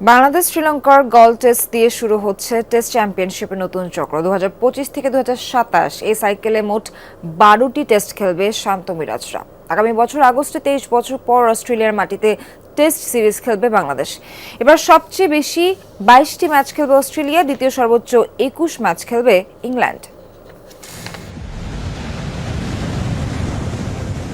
বাংলাদেশ শ্রীলঙ্কার গল টেস্ট দিয়ে শুরু হচ্ছে টেস্ট চ্যাম্পিয়নশিপের নতুন চক্র। দু হাজার পঁচিশ থেকে দু হাজার সাতাশ এই সাইকেলে মোট বারোটি টেস্ট খেলবে শান্ত মিরাজরা। আগামী বছর আগস্টে তেইশ বছর পর অস্ট্রেলিয়ার মাটিতে টেস্ট সিরিজ খেলবে বাংলাদেশ। এবার সবচেয়ে বেশি বাইশটি ম্যাচ খেলবে অস্ট্রেলিয়া, দ্বিতীয় সর্বোচ্চ একুশ ম্যাচ খেলবে ইংল্যান্ড।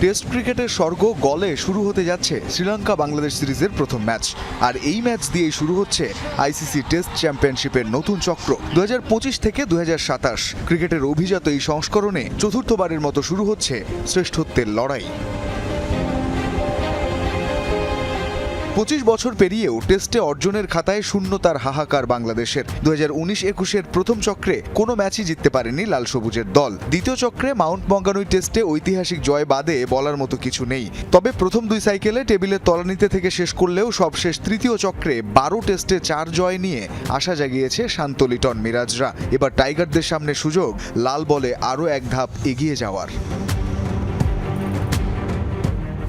টেস্ট ক্রিকেটের স্বর্গ গলে শুরু হতে যাচ্ছে শ্রীলঙ্কা বাংলাদেশ সিরিজের প্রথম ম্যাচ। আর এই ম্যাচ দিয়েই শুরু হচ্ছে আইসিসি টেস্ট চ্যাম্পিয়নশিপের নতুন চক্র। দু হাজার পঁচিশ থেকে দু হাজার সাতাশ ক্রিকেটের অভিজাত এই সংস্করণে চতুর্থবারের মতো শুরু হচ্ছে শ্রেষ্ঠত্বের লড়াই। পঁচিশ বছর পেরিয়েও টেস্টে অর্জনের খাতায় শূন্য তার হাহাকার বাংলাদেশের। দু হাজার উনিশ একুশের প্রথম চক্রে কোনো ম্যাচই জিততে পারেনি লাল সবুজের দল। দ্বিতীয় চক্রে মাউন্ট মঙ্গানুই টেস্টে ঐতিহাসিক জয় বাদে বলার মতো কিছু নেই। তবে প্রথম দুই সাইকেলে টেবিলের তলানিতে থেকে শেষ করলেও সবশেষ তৃতীয় চক্রে বারো টেস্টে চার জয় নিয়ে আশা জাগিয়েছে শান্ত লিটন মিরাজরা। এবার টাইগারদের সামনে সুযোগ, লাল বলে আরও এক ধাপ এগিয়ে যাওয়ার।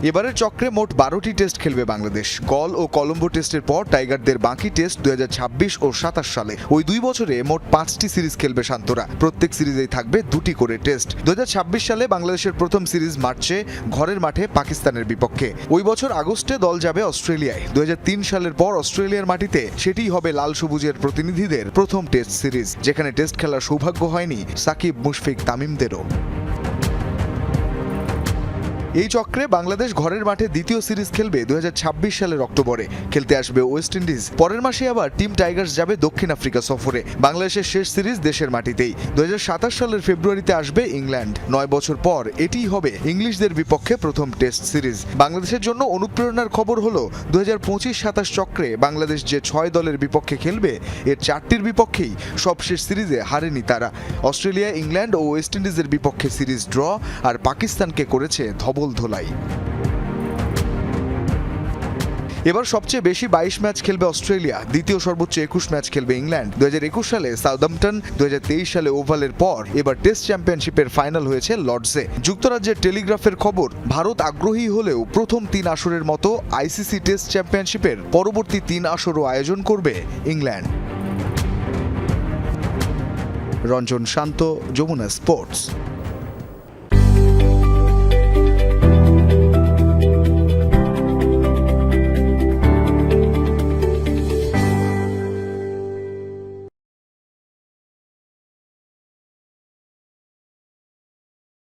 এবারের চক্রে মোট বারোটি টেস্ট খেলবে বাংলাদেশ। গল ও কলম্বো টেস্টের পর টাইগারদের বাকি টেস্ট দু হাজার ছাব্বিশ ও সাতাশ সালে। ওই দুই বছরে মোট পাঁচটি সিরিজ খেলবে শান্তরা প্রত্যেক সিরিজেই থাকবে দুটি করে টেস্ট। দু হাজার ছাব্বিশ সালে বাংলাদেশের প্রথম সিরিজ মার্চে ঘরের মাঠে পাকিস্তানের বিপক্ষে। ওই বছর আগস্টে দল যাবে অস্ট্রেলিয়ায়। দু হাজার তিন সালের পর অস্ট্রেলিয়ার মাটিতে সেটিই হবে লাল সবুজের প্রতিনিধিদের প্রথম টেস্ট সিরিজ, যেখানে টেস্ট খেলার সৌভাগ্য হয়নি সাকিব মুশফিক তামিমদেরও। এই চক্রে বাংলাদেশ ঘরের মাঠে দ্বিতীয় সিরিজ খেলবে দু হাজার ছাব্বিশ সালের অক্টোবরে। খেলতে আসবে ওয়েস্ট ইন্ডিজ। পরের মাসে আবার টিম টাইগার্স যাবে দক্ষিণ আফ্রিকা সফরে। বাংলাদেশের শেষ সিরিজ দেশের মাটিতেই। দু হাজার সাতাশ সালের ফেব্রুয়ারিতে আসবে ইংল্যান্ড। নয় বছর পর এটিই হবে ইংলিশদের বিপক্ষে প্রথম টেস্ট সিরিজ। বাংলাদেশের জন্য অনুপ্রেরণার খবর হলো দু হাজার পঁচিশ সাতাশ চক্রে বাংলাদেশ যে ছয় দলের বিপক্ষে খেলবে, এর চারটির বিপক্ষেই সবশেষ সিরিজে হারেনি তারা। অস্ট্রেলিয়া, ইংল্যান্ড ও ওয়েস্ট ইন্ডিজের বিপক্ষে সিরিজ ড্র আর পাকিস্তানকে করেছে ধবল। ধোলাই। এবার সবচেয়ে বেশি বাইশ ম্যাচ খেলবে অস্ট্রেলিয়া, দ্বিতীয় সর্বোচ্চ একুশ ম্যাচ খেলবে ইংল্যান্ড। দু একুশ সালে সাউদাম্পটন দু সালে ওভালের পর এবার টেস্ট চ্যাম্পিয়নশিপের ফাইনাল হয়েছে লর্ডসে। যুক্তরাজ্যের টেলিগ্রাফের খবর, ভারত আগ্রহী হলেও প্রথম তিন আসরের মতো আইসিসি টেস্ট চ্যাম্পিয়নশিপের পরবর্তী তিন আসরও আয়োজন করবে ইংল্যান্ড। রঞ্জন শান্ত, যমুনা স্পোর্টস।